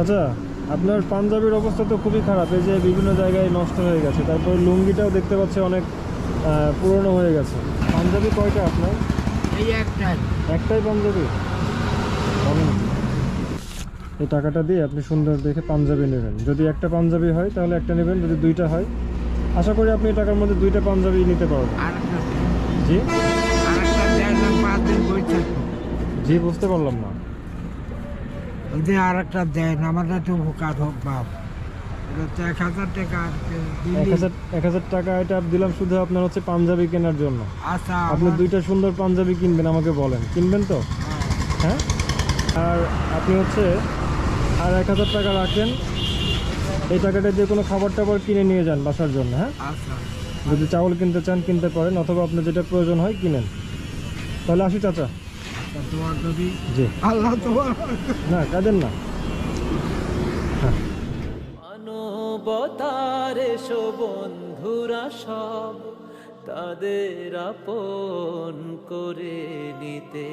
চাচা আপনার পাঞ্জাবির অবস্থা তো খুবই খারাপ এই যে বিভিন্ন জায়গায় নষ্ট হয়ে গেছে তারপর লুঙ্গিটাও দেখতে পাচ্ছি অনেক পুরনো হয়ে গেছে। পাঞ্জাবি কয়টা আপনার? এই একটাই। একটাই পাঞ্জাবি? এই টাকাটা দিয়ে আপনি সুন্দর দেখে পাঞ্জাবি নেবেন। যদি একটা পাঞ্জাবি হয় তাহলে একটা নেবেন যদি দুইটা হয় আশা করি আপনি এই টাকার মধ্যে দুইটা পাঞ্জাবি নিতে পারবেন। জি? জি বুঝতে পারলাম না। যদি আর একটা দেন আমাদের তো উপকার হোক বাপ। এক হাজার টাকা এক হাজার টাকা এটা দিলাম শুধু আপনার হচ্ছে পাঞ্জাবি কেনার জন্য। আচ্ছা আপনি দুইটা সুন্দর পাঞ্জাবি কিনবেন আমাকে বলেন। কিনবেন তো? হ্যাঁ, হ্যাঁ? আর আপনি হচ্ছে আর এক হাজার টাকা রাখেন এই টাকাটা দিয়ে কোনো খাবার টাবার কিনে নিয়ে যান বাসার জন্য হ্যাঁ? আচ্ছা। যদি চাউল কিনতে চান কিনতে পারেন অথবা আপনার যেটা প্রয়োজন হয় কিনেন। তাহলে আসি চাচা। জি। আল্লাহ তোমার না কাঁদেন না। হ্যাঁ। মানবতার এসো বন্ধুরা সব তাদের আপন করে নিতে।